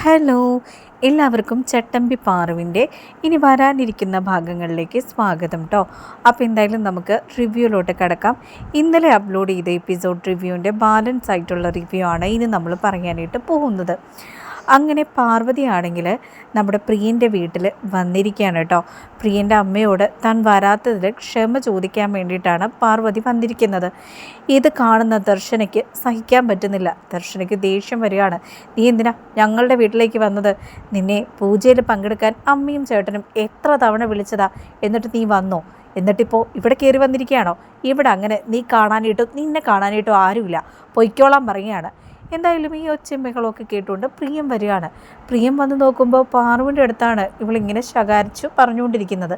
Hello എല്ലാവർക്കും ചട്ടമ്പി പാറുവിന്റെ ഇനി വരാനിരിക്കുന്ന ഭാഗങ്ങളിലേക്ക് സ്വാഗതം കേട്ടോ അപ്പോൾ എന്തായാലും നമുക്ക് റിവ്യൂലോട്ട് കിടക്കാം. ഇന്നലെ അപ്ലോഡ് ചെയ്ത എപ്പിസോഡ് റിവ്യൂവിന്റെ ബാലൻസ് ആയിട്ടുള്ള റിവ്യൂ ആണ് ഇനി നമ്മൾ പറയാനായിട്ട് പോകുന്നത്. അങ്ങനെ പാർവതിയാണെങ്കിൽ നമ്മുടെ പ്രിയന്റെ വീട്ടിൽ വന്നിരിക്കുകയാണ് കേട്ടോ. പ്രിയന്റെ അമ്മയോട് താൻ വരാത്തതിൽ ക്ഷമ ചോദിക്കാൻ വേണ്ടിയിട്ടാണ് പാർവതി വന്നിരിക്കുന്നത്. ഇത് കാണുന്ന ദർശനയ്ക്ക് സഹിക്കാൻ പറ്റുന്നില്ല. ദർശനയ്ക്ക് ദേഷ്യം വരികയാണ്. നീ എന്തിനാ ഞങ്ങളുടെ വീട്ടിലേക്ക് വന്നത്? നിന്നെ പൂജയിൽ പങ്കെടുക്കാൻ അമ്മയും ചേട്ടനും എത്ര തവണ വിളിച്ചതാ? എന്നിട്ട് നീ വന്നോ? എന്നിട്ടിപ്പോൾ ഇവിടെ കയറി വന്നിരിക്കുകയാണോ? ഇവിടെ അങ്ങനെ നീ കാണാനായിട്ടോ നിന്നെ കാണാനായിട്ടോ ആരുമില്ല. പൊയ്ക്കോളാൻ പറയുകയാണ്. എന്തായാലും ഈ ഒച്ചമ്മകളൊക്കെ കേട്ടുകൊണ്ട് പ്രിയം വരികയാണ്. പ്രിയം വന്ന് നോക്കുമ്പോൾ പാറുവിന്റെ അടുത്താണ് ഇവളിങ്ങനെ ശകാരിച്ചു പറഞ്ഞുകൊണ്ടിരിക്കുന്നത്.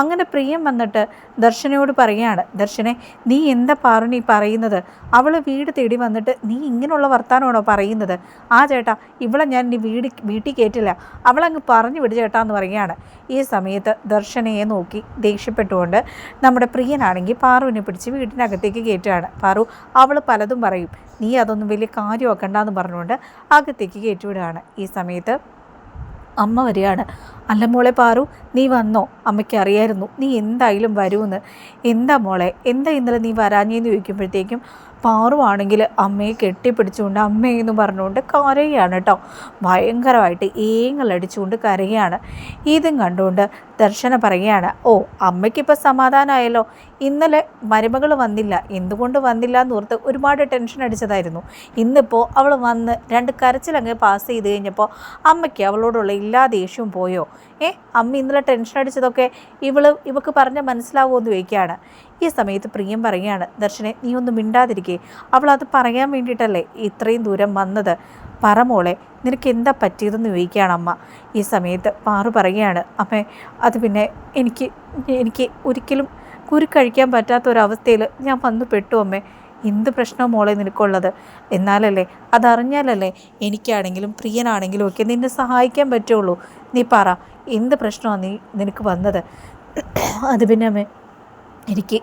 അങ്ങനെ പ്രിയം വന്നിട്ട് ദർശനയോട് പറയുകയാണ്. ദർശനെ നീ എന്താ പാറുനി പറയുന്നത്? അവൾ വീട് തേടി വന്നിട്ട് നീ ഇങ്ങനെയുള്ള വർത്താനമാണോ പറയുന്നത്? ആ ചേട്ടാ ഇവളെ ഞാൻ ഇനി വീട് വീട്ടിൽ കയറ്റില്ല അവളങ്ങ് പറഞ്ഞു വിട് ചേട്ടാ എന്ന് പറയുകയാണ്. ഈ സമയത്ത് ദർശനയെ നോക്കി ദേഷ്യപ്പെട്ടുകൊണ്ട് നമ്മുടെ പ്രിയനാണെങ്കിൽ പാറുവിനെ പിടിച്ച് വീട്ടിനകത്തേക്ക് കയറ്റുകയാണ്. പാറു അവൾ പലതും പറയും. നീ അതൊന്നും വലിയ കാര്യമാക്കണ്ടെന്ന് പറഞ്ഞുകൊണ്ട് അകത്തേക്ക് കയറ്റിവിടുകയാണ് ഈ സമയത്ത് അമ്മ വരികയാണ്. അല്ല മോളെ പാറു നീ വന്നോ? അമ്മയ്ക്ക് അറിയായിരുന്നു. നീ എന്തായാലും വരുമെന്ന്. എന്താ മോളെ? എന്താ ഇന്നലെ നീ വരാഞ്ഞെന്ന് ചോദിക്കുമ്പോഴത്തേക്കും പാറുവാണെങ്കിൽ അമ്മയെ കെട്ടിപ്പിടിച്ചുകൊണ്ട് അമ്മയെന്ന് പറഞ്ഞുകൊണ്ട് കരയുകയാണ് കേട്ടോ. ഭയങ്കരമായിട്ട് ഏങ്ങളടിച്ചുകൊണ്ട് കരയുകയാണ് ഇതും കണ്ടുകൊണ്ട് ദർശന പറയുകയാണ് ഓ അമ്മയ്ക്കിപ്പോൾ സമാധാനമായല്ലോ. ഇന്നലെ മരുമകൾ വന്നില്ല. എന്തുകൊണ്ട് വന്നില്ല എന്ന് ഓർത്ത് ഒരുപാട് ടെൻഷൻ അടിച്ചതായിരുന്നു. ഇന്നിപ്പോൾ അവൾ വന്ന് രണ്ട് കരച്ചിലങ്ങ് പാസ് ചെയ്ത് കഴിഞ്ഞപ്പോൾ അമ്മയ്ക്ക് അവളോടുള്ള എല്ലാ ദേഷ്യവും പോയോ? ഏ അമ്മ ഇന്നലെ ടെൻഷൻ അടിച്ചതൊക്കെ ഇവൾ ഇവക്ക് പറഞ്ഞ മനസ്സിലാവുമോ എന്ന് ചോദിക്കുകയാണ്. ഈ സമയത്ത് പ്രിയം പറയുകയാണ് ദർശനെ നീ ഒന്നും മിണ്ടാതിരിക്കേ. അവൾ അത് പറയാൻ വേണ്ടിയിട്ടല്ലേ ഇത്രയും ദൂരം വന്നത്? പറ മോളെ നിനക്ക് എന്താ പറ്റിയതെന്ന് ചോദിക്കുകയാണ് അമ്മ. ഈ സമയത്ത് പാറു പറയുകയാണ് അമ്മേ അത് പിന്നെ എനിക്ക് എനിക്ക് ഒരിക്കലും കുരുക്കഴിക്കാൻ പറ്റാത്ത ഒരവസ്ഥയിൽ ഞാൻ വന്നു പെട്ടു അമ്മേ. എന്ത് പ്രശ്നവും മോളെ നിനക്കുള്ളത്? എന്നാലല്ലേ അതറിഞ്ഞാലല്ലേ എനിക്കാണെങ്കിലും പ്രിയനാണെങ്കിലും ഒക്കെ നിന്നെ സഹായിക്കാൻ പറ്റുള്ളൂ. നീ പറ എന്ത് പ്രശ്നമാണ് നീ നിനക്ക് വന്നത്? അത് പിന്നെ അമ്മേ എനിക്ക്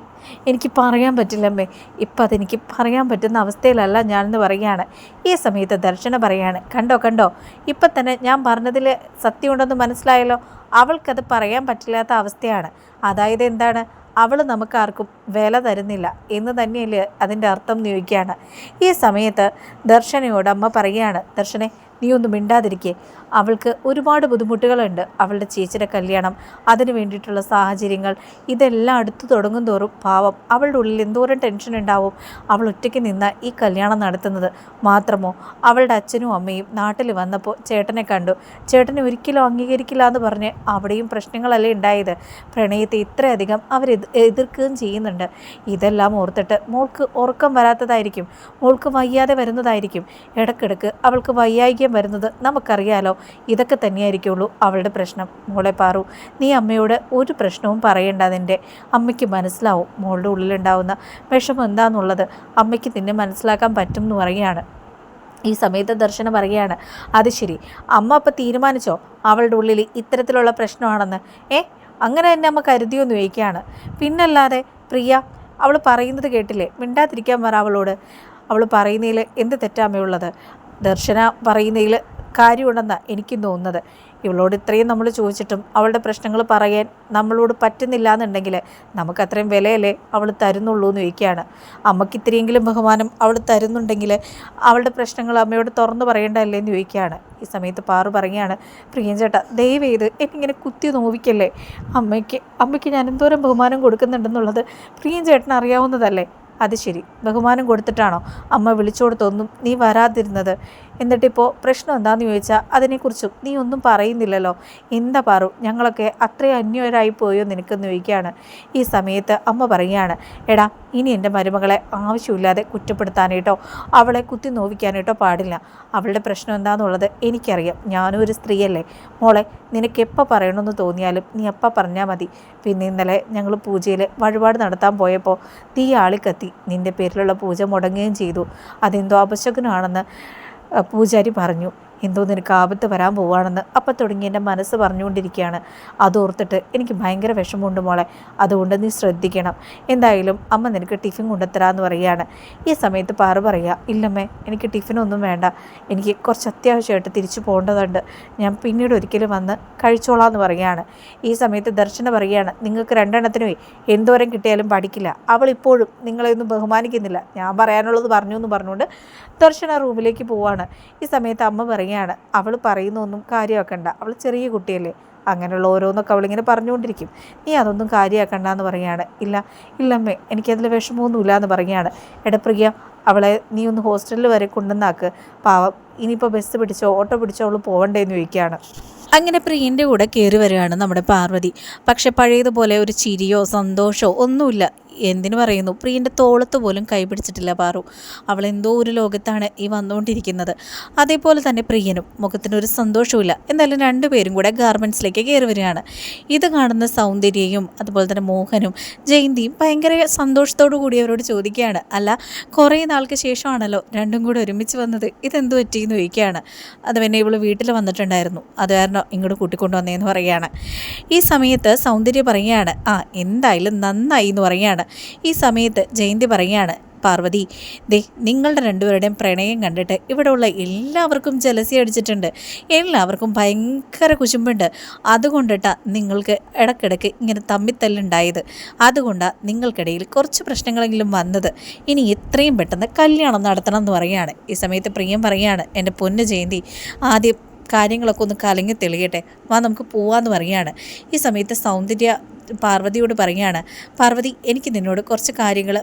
എനിക്ക് പറയാൻ പറ്റില്ലമ്മേ ഇപ്പം അതെനിക്ക് പറയാൻ പറ്റുന്ന അവസ്ഥയിലല്ല ഞാനെന്ന് പറയുകയാണ്. ഈ സമയത്ത് ദർശന പറയാണ് കണ്ടോ കണ്ടോ ഇപ്പം തന്നെ ഞാൻ പറഞ്ഞതിൽ സത്യമുണ്ടെന്ന് മനസ്സിലായല്ലോ? അവൾക്കത് പറയാൻ പറ്റില്ലാത്ത അവസ്ഥയാണ്. അതായത് എന്താണ്? അവൾ നമുക്കാർക്കും വില തരുന്നില്ല എന്ന് തന്നെയല്ലേ അതിന്റെ അർത്ഥം നിയോഗിക്കുകയാണ് ഈ സമയത്ത് ദർശനയോട് അമ്മ പറയുകയാണ് ദർശനെ നീ ഒന്നും മിണ്ടാതിരിക്കേ. അവൾക്ക് ഒരുപാട് ബുദ്ധിമുട്ടുകളുണ്ട്. അവളുടെ ചേച്ചിയുടെ കല്യാണം അതിന് വേണ്ടിയിട്ടുള്ള സാഹചര്യങ്ങൾ ഇതെല്ലാം അടുത്തു തുടങ്ങും തോറും പാവം. അവളുടെ ഉള്ളിൽ എന്തോരം ടെൻഷൻ ഉണ്ടാവും അവൾ ഒറ്റയ്ക്ക് നിന്ന് ഈ കല്യാണം നടത്തുന്നത്. മാത്രമോ അവളുടെ അച്ഛനും അമ്മയും നാട്ടിൽ വന്നപ്പോൾ ചേട്ടനെ കണ്ടു. ചേട്ടനെ ഒരിക്കലും അംഗീകരിക്കില്ല എന്ന് പറഞ്ഞ് അവിടെയും പ്രശ്നങ്ങളല്ലേ ഉണ്ടായത്. പ്രണയത്തെ ഇത്രയധികം അവർ എതിർക്കുകയും ചെയ്യുന്നുണ്ട്. ഇതെല്ലാം ഓർത്തിട്ട് മോൾക്ക് ഉറക്കം വരാത്തതായിരിക്കും. മോൾക്ക് വയ്യാതെ വരുന്നതായിരിക്കും. ഇടക്കിടക്ക് അവൾക്ക് വയ്യായികം വരുന്നത് നമുക്കറിയാലോ. ഇതൊക്കെ തന്നെയായിരിക്കുള്ളൂ അവളുടെ പ്രശ്നം. മോളെ പാറു നീ അമ്മയോട് ഒരു പ്രശ്നവും പറയേണ്ട നിന്റെ അമ്മയ്ക്ക് മനസ്സിലാവും മോളുടെ ഉള്ളിലുണ്ടാവുന്ന വിഷമം എന്താണെന്നുള്ളത് അമ്മയ്ക്ക് നിന്നെ മനസ്സിലാക്കാൻ പറ്റും എന്ന് പറയുകയാണ്. ഈ സമയത്ത് ദർശനം പറയുകയാണ് അത് ശരി. അമ്മ അപ്പം തീരുമാനിച്ചോ? അവളുടെ ഉള്ളിൽ ഇത്തരത്തിലുള്ള പ്രശ്നമാണെന്ന്. ഏ? അങ്ങനെ തന്നെ അമ്മ കരുതിയൊന്ന് ചോദിക്കുകയാണ്. പിന്നല്ലാതെ പ്രിയ അവൾ പറയുന്നത് കേട്ടില്ലേ? മിണ്ടാതിരിക്കാൻ പറ അവളോട്. അവൾ പറയുന്നതിൽ എന്ത് തെറ്റാമയുള്ളത് ദർശന പറയുന്നതിൽ കാര്യമുണ്ടെന്നാണ് എനിക്ക് തോന്നുന്നത്. ഇവളോട് ഇത്രയും നമ്മൾ ചോദിച്ചിട്ടും അവളുടെ പ്രശ്നങ്ങൾ പറയാൻ നമ്മളോട് പറ്റുന്നില്ല എന്നുണ്ടെങ്കിൽ നമുക്ക് അത്രയും വിലയല്ലേ അവൾ തരുന്നുള്ളൂ എന്ന് ചോദിക്കുകയാണ്. അമ്മയ്ക്ക് ഇത്രയെങ്കിലും ബഹുമാനം അവൾ തരുന്നുണ്ടെങ്കിൽ അവളുടെ പ്രശ്നങ്ങൾ അമ്മയോട് തുറന്നു പറയേണ്ടതല്ലേ എന്ന് ചോദിക്കുകയാണ്. ഈ സമയത്ത് പാറു പറയുകയാണ് പ്രിയൻ ചേട്ടാ ദയവ് ചെയ്ത് എന്നിങ്ങനെ കുത്തി നോവിക്കല്ലേ? അമ്മയ്ക്ക് അമ്മയ്ക്ക് ഞാൻ എന്തോരം ബഹുമാനം കൊടുക്കുന്നുണ്ടെന്നുള്ളത് പ്രിയൻ ചേട്ടൻ അറിയാവുന്നതല്ലേ? അത് ശരി. ബഹുമാനം കൊടുത്തിട്ടാണോ? അമ്മ വിളിച്ചോടത്തൊന്നും നീ വരാതിരുന്നത്. എന്നിട്ടിപ്പോൾ പ്രശ്നം എന്താണെന്ന് ചോദിച്ചാൽ അതിനെക്കുറിച്ചും നീ ഒന്നും പറയുന്നില്ലല്ലോ. എന്താ പറു ഞങ്ങളൊക്കെ അത്രയും അന്യരായി പോയോ നിനക്കെന്ന് ചോദിക്കുകയാണ്. ഈ സമയത്ത് അമ്മ പറയുകയാണ് എടാ ഇനി എന്റെ മരുമകളെ ആവശ്യമില്ലാതെ കുറ്റപ്പെടുത്താനായിട്ടോ അവളെ കുത്തി നോവിക്കാനായിട്ടോ പാടില്ല. അവളുടെ പ്രശ്നം എന്താണെന്നുള്ളത് എനിക്കറിയാം. ഞാനും ഒരു സ്ത്രീയല്ലേ. മോളെ നിനക്ക് എപ്പോൾ പറയണമെന്ന് തോന്നിയാലും നീ എപ്പോൾ പറഞ്ഞാൽ മതി. പിന്നെ ഇന്നലെ ഞങ്ങൾ പൂജയിൽ വഴിപാട് നടത്താൻ പോയപ്പോൾ തീ ആളിക്കത്തി. നിന്റെ പേരിലുള്ള പൂജ മുടങ്ങുകയും ചെയ്തു. അതെന്തോ അപശകുനാണെന്ന് പൂജാരി പറഞ്ഞു. എന്തോ നിനക്ക് ആപത്ത് വരാൻ പോവാണെന്ന് അപ്പം തുടങ്ങി എന്റെ മനസ്സ് പറഞ്ഞുകൊണ്ടിരിക്കുകയാണ്. അതോർത്തിട്ട് എനിക്ക് ഭയങ്കര വിഷമമുണ്ട് മോളെ. അതുകൊണ്ട് നീ ശ്രദ്ധിക്കണം. എന്തായാലും അമ്മ നിനക്ക് ടിഫിൻ കൊണ്ടുത്തരാമെന്ന് പറയുകയാണ്. ഈ സമയത്ത് പാറ പറയുക ഇല്ലമ്മേ എനിക്ക് ടിഫിനൊന്നും വേണ്ട. എനിക്ക് കുറച്ച് അത്യാവശ്യമായിട്ട് തിരിച്ചു പോകേണ്ടതുണ്ട്. ഞാൻ പിന്നീട് ഒരിക്കലും വന്ന് കഴിച്ചോളാം എന്ന് പറയുകയാണ്. ഈ സമയത്ത് ദർശന പറയുകയാണ് നിങ്ങൾക്ക് രണ്ടെണ്ണത്തിനുമേ എന്തോരം കിട്ടിയാലും പഠിക്കില്ല. അവൾ ഇപ്പോഴും നിങ്ങളെ ഒന്നും ബഹുമാനിക്കുന്നില്ല. ഞാൻ പറയാനുള്ളത് പറഞ്ഞു എന്ന് പറഞ്ഞുകൊണ്ട് ദർശന റൂമിലേക്ക് പോവാണ്. ഈ സമയത്ത് അമ്മ പറയുകയാണ് അവൾ പറയുന്നൊന്നും കാര്യമാക്കണ്ട. അവൾ ചെറിയ കുട്ടിയല്ലേ. അങ്ങനെയുള്ള ഓരോന്നൊക്കെ അവളിങ്ങനെ പറഞ്ഞുകൊണ്ടിരിക്കും. നീ അതൊന്നും കാര്യമാക്കണ്ട എന്ന് പറയുകയാണ്. ഇല്ല ഇല്ലമ്മേ എനിക്കതിൽ വിഷമമൊന്നുമില്ല എന്ന് പറയുകയാണ് എടപ്രിയ അവളെ നീ ഒന്ന് ഹോസ്റ്റലിൽ വരെ കൊണ്ടുവന്നാക്ക്. പാവം ഇനിയിപ്പോൾ ബസ് പിടിച്ചോ ഓട്ടോ പിടിച്ചോ അവൾ പോകണ്ടേന്ന് ചോദിക്കുകയാണ്. അങ്ങനെ പ്രിയന്റെ കൂടെ കയറി വരികയാണ് നമ്മുടെ പാർവതി. പക്ഷെ പഴയതുപോലെ ഒരു ചിരിയോ സന്തോഷമോ ഒന്നുമില്ല. എന്തിനു പറയുന്നു? പ്രിയന്റെ തോളത്ത് പോലും കൈപിടിച്ചിട്ടില്ല പാറു. അവൾ എന്തോ ഒരു ലോകത്താണ് ഈ വന്നുകൊണ്ടിരിക്കുന്നത്. അതേപോലെ തന്നെ പ്രിയനും. മുഖത്തിനൊരു സന്തോഷവുമില്ല. എന്തായാലും രണ്ടുപേരും കൂടെ ഗാർമെന്റ്സിലേക്ക് കയറി വരികയാണ്. ഇത് കാണുന്ന സൗന്ദര്യയും അതുപോലെ തന്നെ മോഹനും ജയന്തിയും ഭയങ്കര സന്തോഷത്തോടു കൂടി അവരോട് ചോദിക്കുകയാണ്. അല്ല കുറേ നാൾക്ക് ശേഷമാണല്ലോ രണ്ടും കൂടെ ഒരുമിച്ച് വന്നത്. ഇതെന്ത് പറ്റിയെന്ന് ചോദിക്കുകയാണ്. അത് പിന്നെ ഇവൾ വീട്ടിൽ വന്നിട്ടുണ്ടായിരുന്നു. അത് കാരണം ഇങ്ങോട്ട് കൂട്ടിക്കൊണ്ടുവന്നേന്ന് പറയുകയാണ്. ഈ സമയത്ത് സൗന്ദര്യ പറയുകയാണ് ആ എന്തായാലും നന്നായി എന്ന് പറയുകയാണ്. ഈ സമയത്ത് ജയന്തി പറയുകയാണ് പാർവതി ദേ നിങ്ങളുടെ രണ്ടുപേരുടെയും പ്രണയം കണ്ടിട്ട് ഇവിടെയുള്ള എല്ലാവർക്കും ജലസി അടിച്ചിട്ടുണ്ട്. എല്ലാവർക്കും ഭയങ്കര കുശുമ്പുണ്ട്. അതുകൊണ്ടിട്ടാണ് നിങ്ങൾക്ക് ഇടക്കിടക്ക് ഇങ്ങനെ തമ്മിത്തല്ലുണ്ടായത്. അതുകൊണ്ടാണ് നിങ്ങൾക്കിടയിൽ കുറച്ച് പ്രശ്നങ്ങളെങ്കിലും വന്നത്. ഇനി എത്രയും പെട്ടെന്ന് കല്യാണം നടത്തണം എന്ന് പറയുകയാണ്. ഈ സമയത്ത് പ്രിയം പറയുകയാണ് എന്റെ പൊന്നു ജയന്തി ആദ്യം കാര്യങ്ങളൊക്കെ ഒന്ന് കലങ്ങി തെളിയട്ടെ. വാ നമുക്ക് പോവാന്ന് പറയുകയാണ്. ഈ സമയത്ത് സൗന്ദര്യ പാർവതിയോട് പറയുകയാണ് പാർവതി എനിക്ക് നിന്നോട് കുറച്ച് കാര്യങ്ങൾ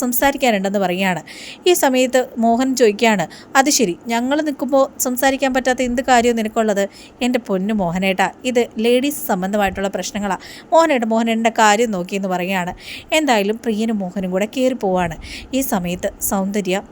സംസാരിക്കാനുണ്ടെന്ന് പറയുകയാണ്. ഈ സമയത്ത് മോഹൻ ചോദിക്കുകയാണ് അത് ശരി ഞങ്ങൾ നിൽക്കുമ്പോൾ സംസാരിക്കാൻ പറ്റാത്ത എന്ത് കാര്യവും നിനക്കുള്ളത്? എന്റെ പൊന്നു മോഹനേട്ടാ ഇത് ലേഡീസ് സംബന്ധമായിട്ടുള്ള പ്രശ്നങ്ങളാണ് മോഹനേട്ട മോഹനേട്ടന്റെ കാര്യം നോക്കിയെന്ന് പറയുകയാണ്. എന്തായാലും പ്രിയനും മോഹനും കൂടെ കയറി പോവാണ്. ഈ സമയത്ത് സൗന്ദര്യ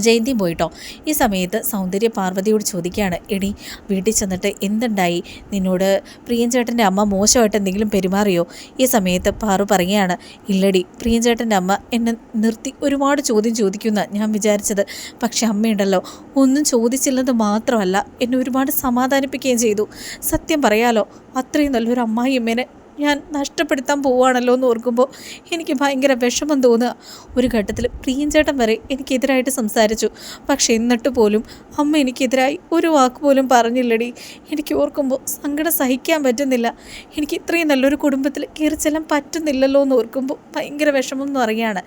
ജയന്തിയും പോയിട്ടോ? ഈ സമയത്ത് സൗന്ദര്യ പാർവതിയോട് ചോദിക്കുകയാണ് എടി വീട്ടിൽ ചെന്നിട്ട് എന്തുണ്ടായി? നിന്നോട് പ്രിയഞ്ചേട്ടന്റെ അമ്മ മോശമായിട്ട് എന്തെങ്കിലും പെരുമാറിയോ? ഈ സമയത്ത് പാറു പറയുകയാണ് ഇല്ലടി പ്രിയഞ്ചേട്ടന്റെ അമ്മ എന്നെ നിർത്തി ഒരുപാട് ചോദ്യം ചോദിക്കുന്ന ഞാൻ വിചാരിച്ചത്. പക്ഷെ അമ്മയുണ്ടല്ലോ ഒന്നും ചോദിച്ചില്ലെന്ന് മാത്രമല്ല എന്നെ ഒരുപാട് സമാധാനിപ്പിക്കുകയും ചെയ്തു. സത്യം പറയാലോ അത്രയും നല്ലൊരു അമ്മായി അമ്മേനെ ഞാൻ നഷ്ടപ്പെടുത്താൻ പോവുകയാണല്ലോ എന്ന് ഓർക്കുമ്പോൾ എനിക്ക് ഭയങ്കര വിഷമം തോന്നുക. ഒരു ഘട്ടത്തിൽ പ്രിയഞ്ചേട്ടൻ വരെ എനിക്കെതിരായിട്ട് സംസാരിച്ചു. പക്ഷേ എന്നിട്ട് പോലും അമ്മ എനിക്കെതിരായി ഒരു വാക്ക് പോലും പറഞ്ഞില്ലടി. എനിക്ക് ഓർക്കുമ്പോൾ സങ്കടം സഹിക്കാൻ പറ്റുന്നില്ല. എനിക്ക് ഇത്രയും നല്ലൊരു കുടുംബത്തിൽ കയറി ചെല്ലാൻ പറ്റുന്നില്ലല്ലോ എന്ന് ഓർക്കുമ്പോൾ ഭയങ്കര വിഷമം എന്ന് പറയുകയാണ്.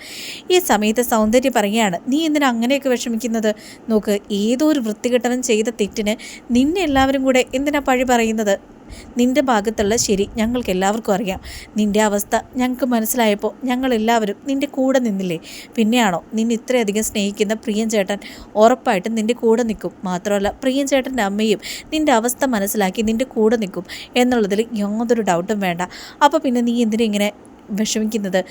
ഈ സമയത്ത് സൗന്ദര്യം പറയുകയാണ് നീ എന്തിനാ അങ്ങനെയൊക്കെ വിഷമിക്കുന്നത്? നോക്ക് ഏതോ ഒരു വൃത്തികെട്ടവൻ ചെയ്ത തെറ്റിന് നിന്നെ എല്ലാവരും കൂടെ എന്തിനാ പഴി പറയുന്നത്? നിന്റെ ഭാഗത്തുള്ള ശരി ഞങ്ങൾക്ക് എല്ലാവർക്കും അറിയാം. നിന്റെ അവസ്ഥ ഞങ്ങൾക്ക് മനസ്സിലായപ്പോൾ ഞങ്ങൾ എല്ലാവരും നിന്റെ കൂടെ നിന്നില്ലേ? പിന്നെയാണോ നിന്നെ ഇത്രയധികം സ്നേഹിക്കുന്ന പ്രിയൻ ചേട്ടൻ ഉറപ്പായിട്ടും നിന്റെ കൂടെ നിൽക്കും. മാത്രമല്ല പ്രിയൻ ചേട്ടന്റെ അമ്മയും നിന്റെ അവസ്ഥ മനസ്സിലാക്കി നിന്റെ കൂടെ നിൽക്കും. എന്നുള്ളതിൽ യാതൊരു ഡൗട്ടും വേണ്ട. അപ്പോൾ പിന്നെ നീ എന്തിനെ ഇങ്ങനെ വിഷമിക്കുന്നത്?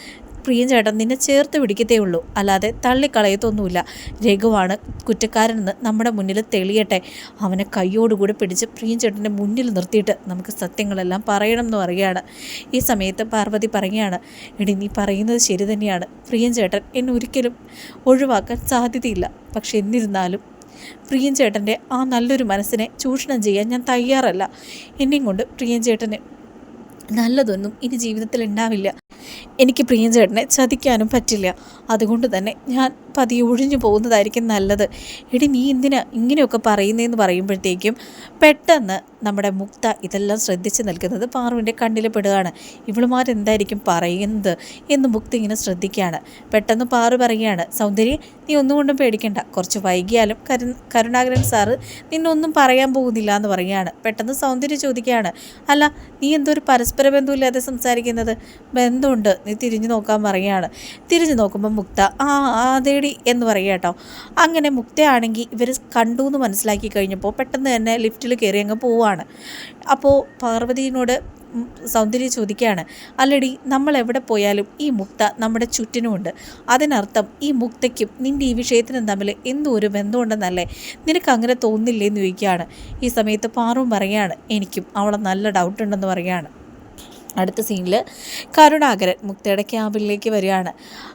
പ്രിയൻ ചേട്ടൻ നിന്നെ ചേർത്ത് പിടിക്കത്തേ ഉള്ളൂ അല്ലാതെ തള്ളിക്കളയത്തൊന്നുമില്ല. രഘുവാണ് കുറ്റക്കാരനെന്ന് നമ്മുടെ മുന്നിൽ തെളിയട്ടെ. അവനെ കൈയോടുകൂടി പിടിച്ച് പ്രിയൻ ചേട്ടന്റെ മുന്നിൽ നിർത്തിയിട്ട് നമുക്ക് സത്യങ്ങളെല്ലാം പറയണം എന്ന് പറയുകയാണ്. ഈ സമയത്ത് പാർവതി പറയുകയാണ് എടി നീ പറയുന്നത് ശരി തന്നെയാണ്. പ്രിയൻ ചേട്ടൻ എന്നെ ഒരിക്കലും ഒഴിവാക്കാൻ സാധ്യതയില്ല. പക്ഷെ എന്നിരുന്നാലും പ്രിയൻ ചേട്ടന്റെ ആ നല്ലൊരു മനസ്സിനെ ചൂഷണം ചെയ്യാൻ ഞാൻ തയ്യാറല്ല. എന്നെയും കൊണ്ട് പ്രിയൻ ചേട്ടന് നല്ലതൊന്നും ഇനി ജീവിതത്തിൽ ഉണ്ടാവില്ല. എനിക്ക് പ്രിയൻ ചേട്ടനെ ചതിക്കാനും പറ്റില്ല. അതുകൊണ്ട് തന്നെ ഞാൻ പതിയെ ഒഴിഞ്ഞു പോകുന്നതായിരിക്കും നല്ലത്. എടി നീ എന്തിനാ ഇങ്ങനെയൊക്കെ പറയുന്നതെന്ന് പറയുമ്പോഴത്തേക്കും പെട്ടെന്ന് നമ്മുടെ മുക്ത ഇതെല്ലാം ശ്രദ്ധിച്ച് നിൽക്കുന്നത് പാറുവിന്റെ കണ്ണിൽ പെടുകയാണ്. ഇവളുമാരെന്തായിരിക്കും പറയുന്നത് എന്ന് മുക്ത ഇങ്ങനെ ശ്രദ്ധിക്കുകയാണ്. പെട്ടെന്ന് പാറു പറയുകയാണ് സൗന്ദര്യ നീ ഒന്നുകൊണ്ടും പേടിക്കണ്ട. കുറച്ച് വൈകിയാലും കരു കരുണാകരൻ സാറ് നിന്നൊന്നും പറയാൻ പോകുന്നില്ല എന്ന് പറയുകയാണ്. പെട്ടെന്ന് സൗന്ദര്യ ചോദിക്കുകയാണ് അല്ല നീ എന്തോ ഒരു പരസ്പര ബന്ധമില്ലാതെ സംസാരിക്കുന്നത്? ബന്ധമുണ്ട്? നീ തിരിഞ്ഞു നോക്കാൻ പറയുകയാണ്. തിരിഞ്ഞു നോക്കുമ്പോൾ മുക്ത ആ അതേടി എന്ന് പറയുക കേട്ടോ. അങ്ങനെ മുക്തയാണെങ്കിൽ ഇവർ കണ്ടു എന്ന് മനസ്സിലാക്കി കഴിഞ്ഞപ്പോൾ പെട്ടെന്ന് തന്നെ ലിഫ്റ്റിൽ കയറി അങ്ങ് പോവാണ്. അപ്പോൾ പാർവതിയോട് സൗന്ദര്യം ചോദിക്കുകയാണ് അല്ലടി നമ്മൾ എവിടെ പോയാലും ഈ മുക്ത നമ്മുടെ ചുറ്റിനുമുണ്ട് അതിനർത്ഥം ഈ മുക്തയ്ക്കും നിന്റെ ഈ വിഷയത്തിനും തമ്മിൽ എന്തോ ഒരു ബന്ധമുണ്ടെന്നല്ലേ? നിനക്ക് അങ്ങനെ തോന്നില്ലേ എന്ന് ചോദിക്കുകയാണ്. ഈ സമയത്ത് പാറും പറയുകയാണ് എനിക്കും അവളെ നല്ല ഡൗട്ടുണ്ടെന്ന് പറയുകയാണ്. അടുത്ത സീനിൽ കരുണാകരൻ മുക്തയുടെ ക്യാമ്പിലേക്ക് വരികയാണ്.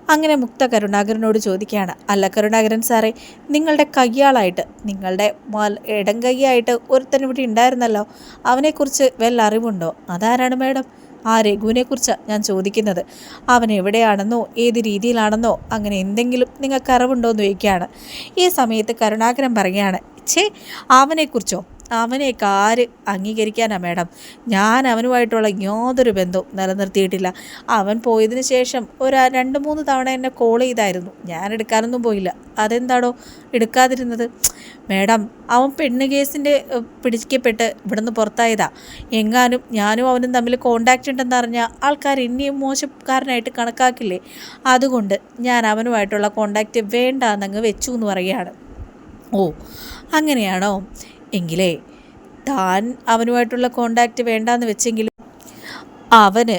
അങ്ങനെ മുക്ത കരുണാകരനോട് ചോദിക്കുകയാണ് അല്ല കരുണാകരൻ സാറേ നിങ്ങളുടെ കയ്യാളായിട്ട് നിങ്ങളുടെ ഇടം കൈയായിട്ട് ഒരുത്തൻ ഇവിടെ ഉണ്ടായിരുന്നല്ലോ. അവനെക്കുറിച്ച് വല്ല അറിവുണ്ടോ? അതാരാണ് മേഡം? ആ രഘുവിനെക്കുറിച്ചാണ് ഞാൻ ചോദിക്കുന്നത്. അവൻ എവിടെയാണെന്നോ ഏത് രീതിയിലാണെന്നോ അങ്ങനെ എന്തെങ്കിലും നിങ്ങൾക്ക് അറിവുണ്ടോ എന്ന് ചോദിക്കുകയാണ്. ഈ സമയത്ത് കരുണാകരൻ പറയുകയാണ് ഛേ അവനെക്കുറിച്ചോ? അവനെയൊക്കെ ആര് അംഗീകരിക്കാനാണ് മേഡം? ഞാൻ അവനുമായിട്ടുള്ള യാതൊരു ബന്ധവും നിലനിർത്തിയിട്ടില്ല. അവൻ പോയതിന് ശേഷം ഒരു രണ്ട് മൂന്ന് തവണ എന്നെ കോൾ ചെയ്തായിരുന്നു. ഞാൻ എടുക്കാനൊന്നും പോയില്ല. അതെന്താണോ എടുക്കാതിരുന്നത്? മേഡം അവൻ പെണ്ണ് കേസിന്റെ പിടിക്കപ്പെട്ട് ഇവിടുന്ന് പുറത്തായതാ. എങ്ങാനും ഞാനും അവനും തമ്മിൽ കോണ്ടാക്റ്റ് ഉണ്ടെന്ന് അറിഞ്ഞാൽ ആൾക്കാർ ഇനിയും മോശക്കാരനായിട്ട് കണക്കാക്കില്ലേ? അതുകൊണ്ട് ഞാൻ അവനുമായിട്ടുള്ള കോണ്ടാക്റ്റ് വേണ്ട എന്നങ്ങ് വെച്ചു എന്ന് പറയുകയാണ്. ഓ അങ്ങനെയാണോ? എങ്കിലേ താൻ അവനുമായിട്ടുള്ള കോണ്ടാക്റ്റ് വേണ്ടാന്ന് വെച്ചെങ്കിലും അവന്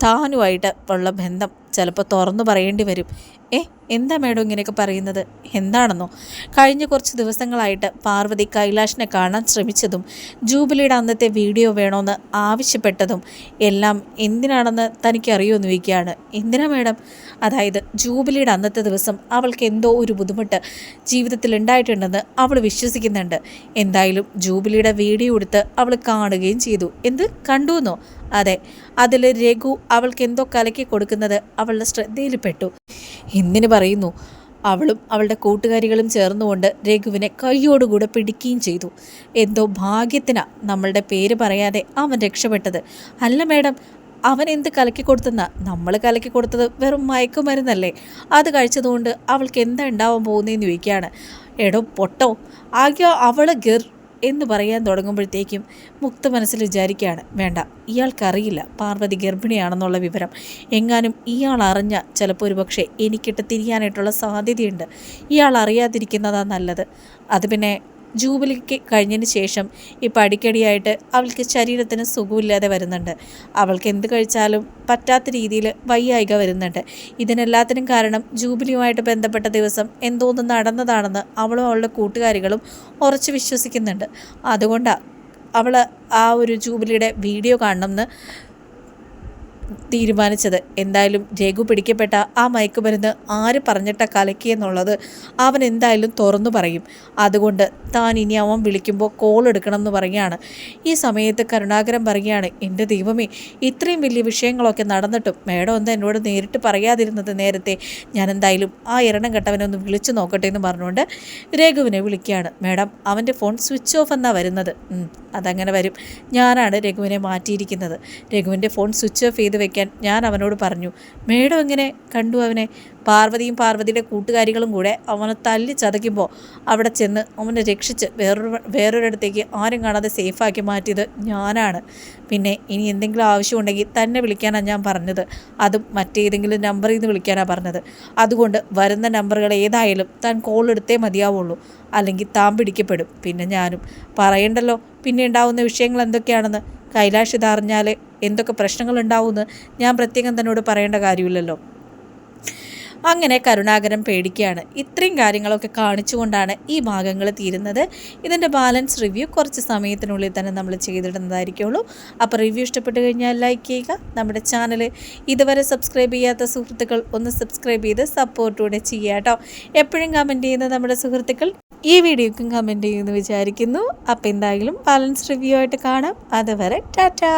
താനുമായിട്ട് ഉള്ള ബന്ധം ചിലപ്പോൾ തുറന്നു പറയേണ്ടി വരും. ഏ എന്താ മേഡം ഇങ്ങനെയൊക്കെ പറയുന്നത്? എന്താണെന്നോ? കഴിഞ്ഞ കുറച്ച് ദിവസങ്ങളായിട്ട് പാർവതി കൈലാഷിനെ കാണാൻ ശ്രമിച്ചതും ജൂബിലിയുടെ അന്നത്തെ വീഡിയോ വേണമെന്ന് ആവശ്യപ്പെട്ടതും എല്ലാം എന്തിനാണെന്ന് തനിക്ക് അറിയുമെന്ന് ചോദിക്കുകയാണ്. എന്തിനാ മേഡം? അതായത് ജൂബിലിയുടെ അന്നത്തെ ദിവസം അവൾക്ക് എന്തോ ഒരു ബുദ്ധിമുട്ട് ജീവിതത്തിൽ ഉണ്ടായിട്ടുണ്ടെന്ന് അവൾ വിശ്വസിക്കുന്നുണ്ട്. എന്തായാലും ജൂബിലിയുടെ വീഡിയോ എടുത്ത് അവൾ കാണുകയും ചെയ്തു. എന്ത്? കണ്ടുവെന്നോ? അതെ അതിൽ രഘു അവൾക്ക് എന്തോ കലക്കി കൊടുക്കുന്നത് അവളുടെ ശ്രദ്ധയിൽപ്പെട്ടു. എന്തിന് പറയുന്നു? അവളും അവളുടെ കൂട്ടുകാരികളും ചേർന്നുകൊണ്ട് രഘുവിനെ കൈയോടുകൂടെ പിടിക്കുകയും ചെയ്തു. എന്തോ ഭാഗ്യത്തിനാ നമ്മളുടെ പേര് പറയാതെ അവൻ രക്ഷപ്പെട്ടത്. അല്ല മേഡം അവൻ എന്ത് കലക്കി കൊടുത്തെന്ന? നമ്മൾ കലക്കി കൊടുത്തത് വെറും മയക്കുമരുന്നല്ലേ? അത് കഴിച്ചതുകൊണ്ട് അവൾക്ക് എന്താ ഉണ്ടാവാൻ പോകുന്നതെന്ന് ചോദിക്കുകയാണ്. എടോ പൊട്ടോ ആകെ അവൾ ഗർ എന്ന് പറയാൻ തുടങ്ങുമ്പോഴത്തേക്കും മുക്ത മനസ്സിൽ വിചാരിക്കുകയാണ് വേണ്ട ഇയാൾക്കറിയില്ല പാർവതി ഗർഭിണിയാണെന്നുള്ള വിവരം. എങ്ങാനും ഇയാൾ അറിഞ്ഞ ചിലപ്പോൾ ഒരു പക്ഷേ എനിക്കിട്ട് തിരിയാനായിട്ടുള്ള സാധ്യതയുണ്ട്. ഇയാൾ അറിയാതിരിക്കുന്നതാണ് നല്ലത്. അത് പിന്നെ ജൂബിലിക്ക് കഴിഞ്ഞതിന് ശേഷം ഇപ്പം അടിക്കടിയായിട്ട് അവൾക്ക് ശരീരത്തിന് സുഖമില്ലാതെ വരുന്നുണ്ട്. അവൾക്ക് എന്ത് കഴിച്ചാലും പറ്റാത്ത രീതിയിൽ വയ്യായിക വരുന്നുണ്ട്. ഇതിനെല്ലാത്തിനും കാരണം ജൂബിലിയുമായിട്ട് ബന്ധപ്പെട്ട ദിവസം എന്തോന്ന് നടന്നതാണെന്ന് അവളും അവളുടെ കൂട്ടുകാരികളും ഉറച്ചു വിശ്വസിക്കുന്നുണ്ട്. അതുകൊണ്ടാണ് അവൾ ആ ഒരു ജൂബിലിയുടെ വീഡിയോ കാണണമെന്ന് തീരുമാനിച്ചത്. എന്തായാലും രഘു പിടിക്കപ്പെട്ട ആ മയക്കുമരുന്ന് ആര് പറഞ്ഞിട്ട കലക്കിയെന്നുള്ളത് അവൻ എന്തായാലും തുറന്നു പറയും. അതുകൊണ്ട് താൻ ഇനി അവൻ വിളിക്കുമ്പോൾ കോൾ എടുക്കണം എന്ന് പറയുകയാണ്. ഈ സമയത്ത് കരുണാകരൻ പറയുകയാണ് എന്റെ ദൈവമേ ഇത്രയും വലിയ വിഷയങ്ങളൊക്കെ നടന്നിട്ടും മേഡം ഒന്ന് എന്നോട് നേരിട്ട് പറയാതിരുന്നത് നേരത്തെ ഞാൻ എന്തായാലും ആ ഇരണം കെട്ടവനെ ഒന്ന് വിളിച്ചു നോക്കട്ടെ എന്ന് പറഞ്ഞുകൊണ്ട് രഘുവിനെ വിളിക്കുകയാണ്. മേഡം അവന്റെ ഫോൺ സ്വിച്ച് ഓഫ് എന്നാണ് വരുന്നത്? അതങ്ങനെ വരും. ഞാനാണ് രഘുവിനെ മാറ്റിയിരിക്കുന്നത്. രഘുവിന്റെ ഫോൺ സ്വിച്ച് ഓഫ് ചെയ്ത് വെക്കാൻ ഞാൻ അവനോട് പറഞ്ഞു. മേഡം എങ്ങനെ കണ്ടു അവനെ? പാർവതിയും പാർവതിയുടെ കൂട്ടുകാരികളും കൂടെ അവനെ തല്ലി ചതയ്ക്കുമ്പോൾ അവിടെ ചെന്ന് അവനെ രക്ഷിച്ച് വേറൊരു വേറൊരിടത്തേക്ക് ആരും കാണാതെ സേഫാക്കി മാറ്റിയത് ഞാനാണ്. പിന്നെ ഇനി എന്തെങ്കിലും ആവശ്യമുണ്ടെങ്കിൽ തന്നെ വിളിക്കാനാണ് ഞാൻ പറഞ്ഞത്. അതും മറ്റേതെങ്കിലും നമ്പറിൽ നിന്ന് വിളിക്കാനാണ് പറഞ്ഞത്. അതുകൊണ്ട് വരുന്ന നമ്പറുകൾ ഏതായാലും താൻ കോൾ എടുത്തേ മതിയാവുള്ളൂ. അല്ലെങ്കിൽ താൻ പിടിക്കപ്പെടും. പിന്നെ ഞാനും പറയണ്ടല്ലോ പിന്നെ ഉണ്ടാവുന്ന വിഷയങ്ങൾ എന്തൊക്കെയാണെന്ന്. കൈലാഷ് ഇതറിഞ്ഞാൽ എന്തൊക്കെ പ്രശ്നങ്ങളുണ്ടാവുമെന്ന് ഞാൻ പ്രത്യേകം തന്നോട് പറയേണ്ട കാര്യമില്ലല്ലോ. അങ്ങനെ കരുണാകരൻ പേടിക്കുകയാണ്. ഇത്രയും കാര്യങ്ങളൊക്കെ കാണിച്ചുകൊണ്ടാണ് ഈ ഭാഗങ്ങൾ തീരുന്നത്. ഇതിന്റെ ബാലൻസ് റിവ്യൂ കുറച്ച് സമയത്തിനുള്ളിൽ തന്നെ നമ്മൾ ചെയ്തിടുന്നതായിരിക്കുള്ളൂ. അപ്പോൾ റിവ്യൂ ഇഷ്ടപ്പെട്ട് കഴിഞ്ഞാൽ ലൈക്ക് ചെയ്യുക. നമ്മുടെ ചാനൽ ഇതുവരെ സബ്സ്ക്രൈബ് ചെയ്യാത്ത സുഹൃത്തുക്കൾ ഒന്ന് സബ്സ്ക്രൈബ് ചെയ്ത് സപ്പോർട്ടൂടെ ചെയ്യുക കേട്ടോ. എപ്പോഴും കമന്റ് ചെയ്യുന്ന നമ്മുടെ സുഹൃത്തുക്കൾ ഈ വീഡിയോക്കും കമന്റ് ചെയ്യുമെന്ന് വിചാരിക്കുന്നു. അപ്പോൾ എന്തായാലും ബാലൻസ് റിവ്യൂ ആയിട്ട് കാണാം. അതുവരെ ടാറ്റാ.